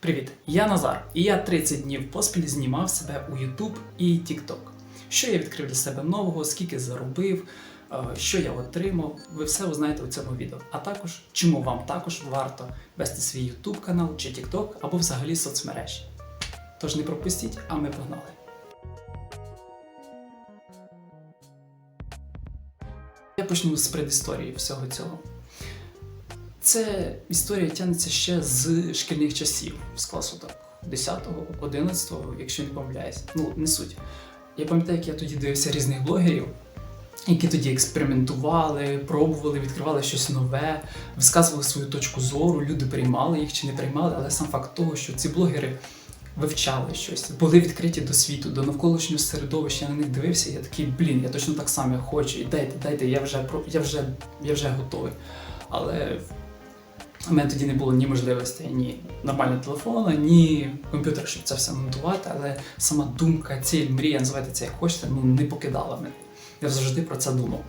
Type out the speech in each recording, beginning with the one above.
Привіт, я Назар, і я 30 днів поспіль знімав себе у YouTube і TikTok. Що я відкрив для себе нового, скільки заробив, е, що я отримав, ви все узнаєте у цьому відео. А також, чому вам також варто вести свій YouTube канал чи TikTok або взагалі соцмережі. Тож не пропустіть, а ми погнали. Я почну з предісторії всього цього. Це історія тягнеться ще з шкільних часів, з класу так 10-го, 11-го, якщо не помиляюсь. Ну, не суть. Я пам'ятаю, як я тоді дивився різних блогерів, які тоді експериментували, пробували, відкривали щось нове, висказували свою точку зору, люди приймали їх чи не приймали, але сам факт того, що ці блогери вивчали щось, були відкриті до світу, до навколишнього середовища, я на них дивився, я такий, блін, я точно так само хочу, і дайте, дайте, я вже, я вже, я вже готовий. Але у мене тоді не було ні можливостей, ні нормального телефону, ні комп'ютера, щоб це все монтувати, але сама думка, ціль, мрія, називайте це як хочете, ну не покидала мене. Я завжди про це думав.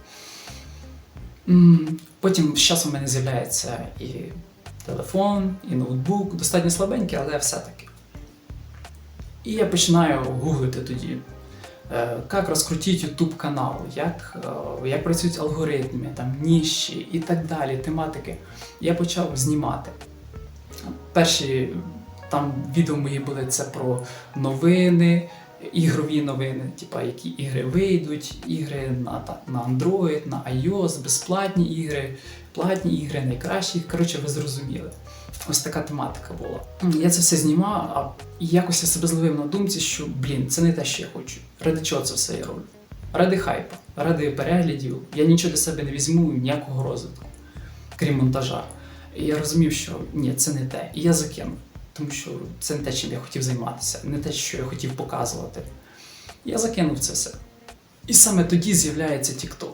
Потім з часом в мене з'являється і телефон, і ноутбук, достатньо слабенький, але все-таки. І я починаю гуглити тоді, е, як розкрутити YouTube канал, як, е, як працюють алгоритми, там, ніші і так далі, тематики. Я почав знімати. Перші там відео мої були це про новини, ігрові новини, типа які ігри вийдуть, ігри на, на Android, на iOS, безплатні ігри, платні ігри, найкращі. Коротше, ви зрозуміли. Ось така тематика була. Я це все знімав, а якось я себе зловив на думці, що блін, це не те, що я хочу. Ради чого це все я роблю? Ради хайпа, ради переглядів. Я нічого для себе не візьму, ніякого розвитку, крім монтажа. І я розумів, що ні, це не те. І я закинув, тому що це не те, чим я хотів займатися, не те, що я хотів показувати. Я закинув це все. І саме тоді з'являється TikTok.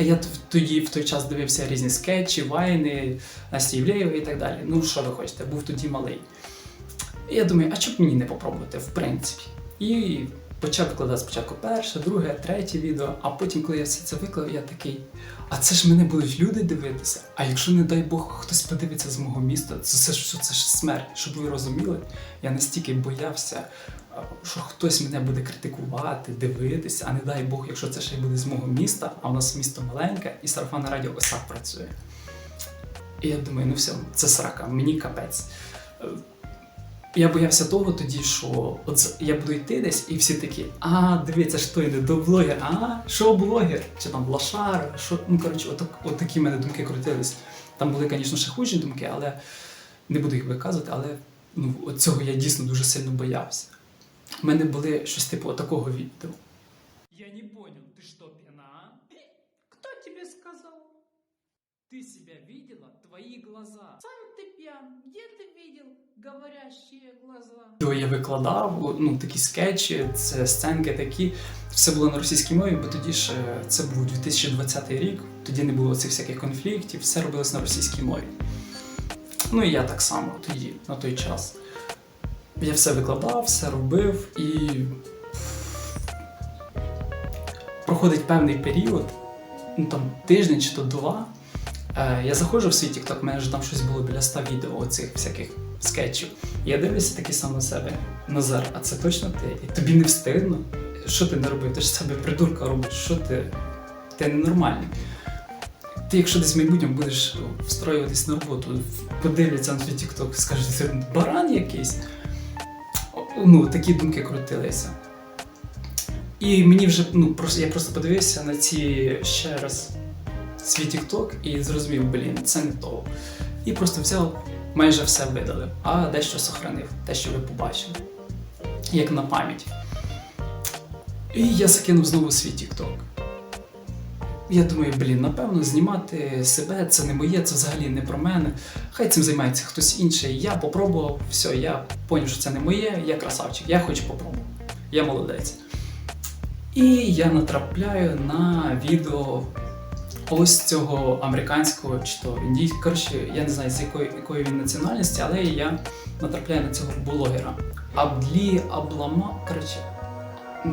А я тоді в той час дивився різні скетчі, вайни, Насті Євлеєва і так далі. Ну, що ви хочете, був тоді малий. І я думаю, а чому мені не попробувати, в принципі. І почав викладати спочатку перше, друге, третє відео, а потім, коли я все це виклав, я такий. А це ж мене будуть люди дивитися. А якщо, не дай Бог, хтось подивиться з мого міста, це, це, ж- це ж смерть. Щоб ви розуміли, я настільки боявся, що хтось мене буде критикувати, дивитися, а не дай Бог, якщо це ще й буде з мого міста, а у нас місто маленьке, і сарафанне радіо ось так працює. І я думаю, ну все, це срака, мені капець. Я боявся того тоді, що от я буду йти десь, і всі такі, а, дивіться, ж той не до блогер, а, що блогер? Чи там лошар, що. Ну, коротше, от, от такі в мене думки крутились. Там були, звісно, ще хужі думки, але не буду їх виказувати, але ну, от цього я дійсно дуже сильно боявся У мене були щось типу такого відео. Я не понял, ты что, пьяна? Кто тебе сказал? Ты себя видела? Твои глаза. Сам ты пьян. Где ты видел говорящие глаза? Відео я викладав, ну такі скетчі, це сценки такі. Все було на російській мові, бо тоді ж е, це був 2020 рік, тоді не було цих всяких конфліктів, все робилось на російській мові. Ну і я так само тоді, на той час. Я все викладав, все робив і проходить певний період, ну там тиждень чи то два. Е, я заходжу в свій TikTok, в мене ж там щось було біля 100 відео оцих всяких скетчів. Я дивлюся такі саме на себе. Назар, а це точно ти? І тобі не встидно? Що ти не робив? Ти ж себе придурка робиш, що ти? Ти ненормальний. Ти, якщо десь в майбутньому будеш встроюватись на роботу, подивляться на твій TikTok, і скажеш, ти баран якийсь. Ну, такі думки крутилися. І мені вже, ну, я просто подивився на ці ще раз свій TikTok і зрозумів, блін, це не то. І просто взяв, майже все видалив, а дещо сохранив, те, що ви побачили, як на пам'ять. І я закинув знову свій TikTok. Я думаю, блін, напевно, знімати себе це не моє, це взагалі не про мене. Хай цим займається хтось інший. Я попробував, все, я зрозумів, що це не моє, я красавчик, я хочу попробувати. Я молодець. І я натрапляю на відео ось цього американського чи то індійського, коротше, я не знаю, з якої, якої він національності, але я натрапляю на цього блогера. Аблі Аблама. Коротше,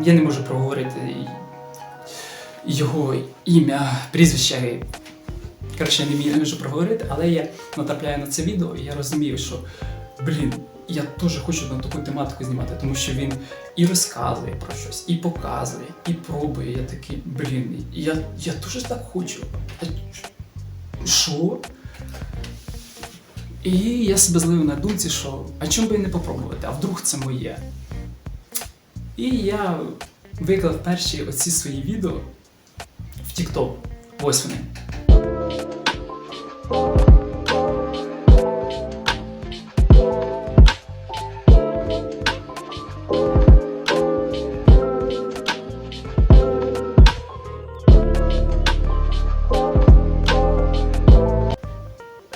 я не можу проговорити його ім'я, прізвище. Коротше, я не міг вже проговорити, але я натрапляю на це відео, і я розумію, що блін, я теж хочу на таку тематику знімати, тому що він і розказує про щось, і показує, і пробує. Я такий, блін, я, я теж так хочу. Що? І я себе злив на думці, що а чому би і не попробувати, а вдруг це моє. І я виклав перші оці свої відео TikTok. Ось вони.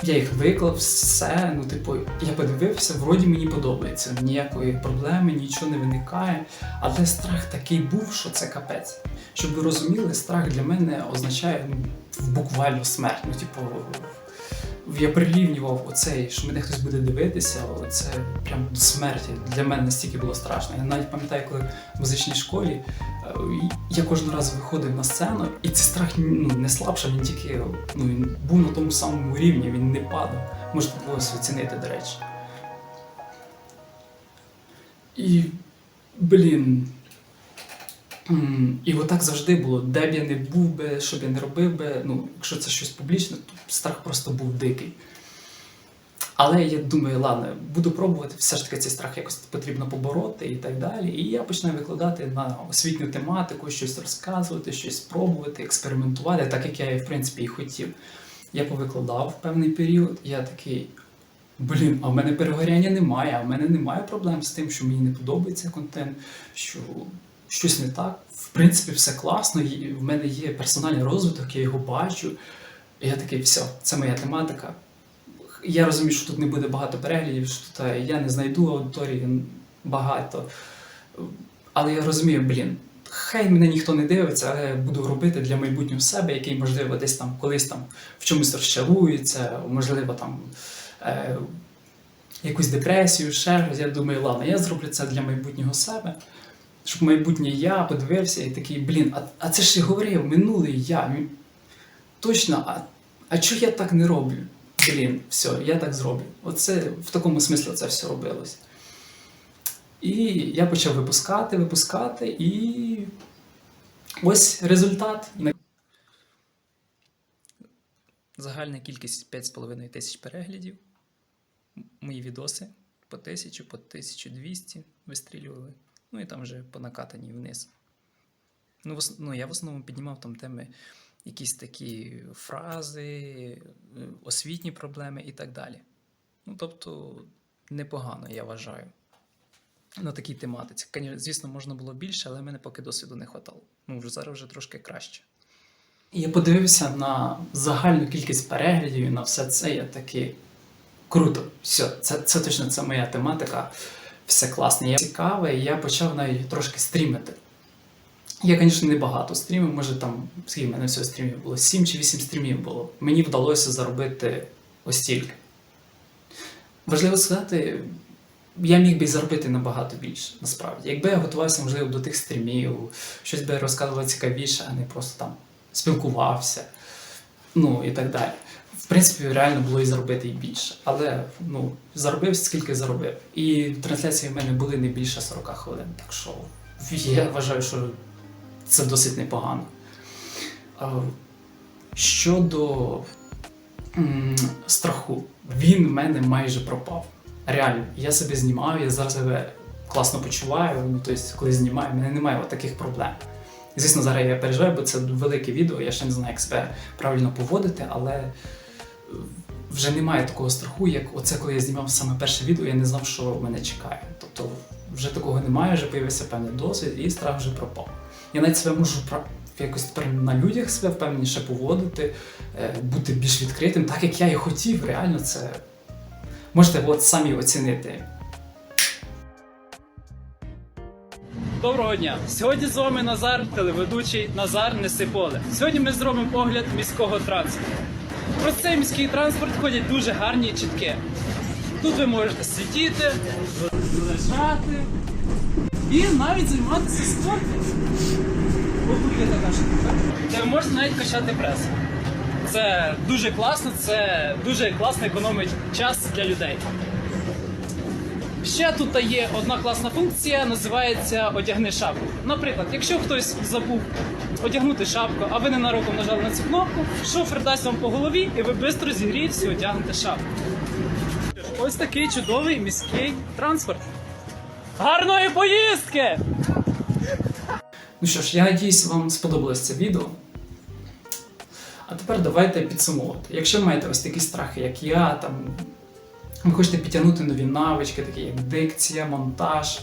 Я їх виклав, все, ну, типу, я подивився, вроді мені подобається. Ніякої проблеми, нічого не виникає. Але страх такий був, що це капець. Щоб ви розуміли, страх для мене означає ну, буквально смерть. Ну, типу, я прирівнював оцей, що мене хтось буде дивитися, це прям смерті. Для мене настільки було страшно. Я навіть пам'ятаю, коли в музичній школі я кожен раз виходив на сцену, і цей страх ну, не слабше, він тільки ну, він був на тому самому рівні, він не падав. Можете когось оцінити, до речі. І, блін. І отак завжди було. Де б я не був би, що б я не робив би, ну, якщо це щось публічне, то страх просто був дикий. Але я думаю, ладно, буду пробувати, все ж таки цей страх якось потрібно побороти і так далі. І я починаю викладати на освітню тематику, щось розказувати, щось пробувати, експериментувати, так як я в принципі і хотів. Я повикладав в певний період, я такий. Блін, а в мене перегоряння немає, а в мене немає проблем з тим, що мені не подобається контент, що щось не так. В принципі, все класно, і в мене є персональний розвиток, я його бачу. І я такий, все, це моя тематика. Я розумію, що тут не буде багато переглядів, що тут я не знайду аудиторії багато. Але я розумію, блін, хай мене ніхто не дивиться, але я буду робити для майбутнього себе, який, можливо, десь там колись там в чомусь розчарується, можливо, там е, якусь депресію, ще щось. Я думаю, ладно, я зроблю це для майбутнього себе. Щоб майбутнє я подивився і такий, блін, а, а це ж я говорив, минулий я. Точно, а, а чого я так не роблю? Блін, все, я так зроблю. Оце в такому смислі це все робилось. І я почав випускати, випускати, і ось результат. Загальна кількість 5,5 тисяч переглядів. Мої відоси по 1000, по 1200 вистрілювали. Ну і там вже по накатаній вниз. Ну, в ну, я в основному піднімав там теми, якісь такі фрази, е, освітні проблеми і так далі. Ну, тобто, непогано, я вважаю. На такій тематиці. Звісно, можна було більше, але мене поки досвіду не хватало. Ну, вже зараз вже трошки краще. Я подивився на загальну кількість переглядів і на все це. Я такий круто. Все, це, це точно це моя тематика. Все класно. Я цікаве, і я почав навіть трошки стрімити. Я, звісно, не багато стрімів, може там, скільки в мене всього стрімів було? 7 чи 8 стрімів було. Мені вдалося заробити ось стільки. Важливо сказати, я міг би заробити набагато більше, насправді. Якби я готувався, можливо, до тих стрімів, щось би розказував цікавіше, а не просто там спілкувався, ну і так далі. В принципі, реально було і заробити і більше. Але ну, заробив скільки заробив. І трансляції в мене були не більше 40 хвилин. Так що я вважаю, що це досить непогано. Щодо страху, він в мене майже пропав. Реально, я себе знімаю, я зараз себе класно почуваю. Ну, тобто, коли знімаю, в мене немає таких проблем. Звісно, зараз я переживаю, бо це велике відео, я ще не знаю, як себе правильно поводити, але е, вже немає такого страху, як оце, коли я знімав саме перше відео, я не знав, що мене чекає. Тобто вже такого немає, вже появився певний досвід, і страх вже пропав. Я навіть себе можу якось тепер на людях себе впевненіше поводити, е, бути більш відкритим, так як я і хотів. Реально це можете от самі оцінити. Доброго дня! Сьогодні з вами Назар, телеведучий Назар Несиполе. Сьогодні ми зробимо огляд міського транспорту. Про цей міський транспорт ходять дуже гарні чітки. Тут ви можете сидіти, лежати і навіть займатися спортом. Отут є така штука, де можете навіть качати прес. Це дуже класно, це дуже класно економить час для людей. Ще тут є одна класна функція, називається одягни шапку. Наприклад, якщо хтось забув одягнути шапку, а ви ненароком нажали на цю кнопку, шофер дасть вам по голові, і ви швидко зігрієтеся і одягнете шапку. Ось такий чудовий міський транспорт. Гарної поїздки! Ну що ж, я надіюсь, вам сподобалось це відео. А тепер давайте підсумовувати. Якщо маєте ось такі страхи, як я, там ви хочете підтягнути нові навички, такі як дикція, монтаж,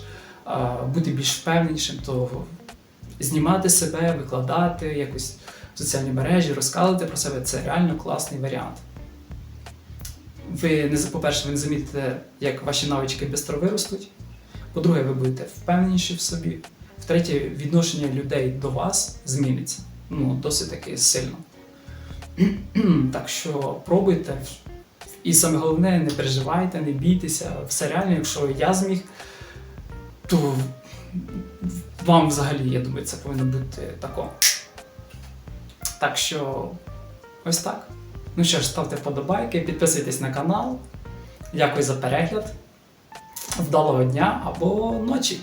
бути більш впевненішим, то знімати себе, викладати якось в соціальні мережі, розказувати про себе це реально класний варіант. Ви по-перше, ви не замітите, як ваші навички швидко виростуть. По-друге, ви будете впевненіші в собі. Втретє, відношення людей до вас зміниться. Ну, досить таки сильно. так що пробуйте. І саме головне, не переживайте, не бійтеся. Все реально, якщо я зміг, то вам взагалі, я думаю, це повинно бути тако. Так що, ось так. Ну що ж, ставте вподобайки, підписуйтесь на канал. Дякую за перегляд. Вдалого дня або ночі.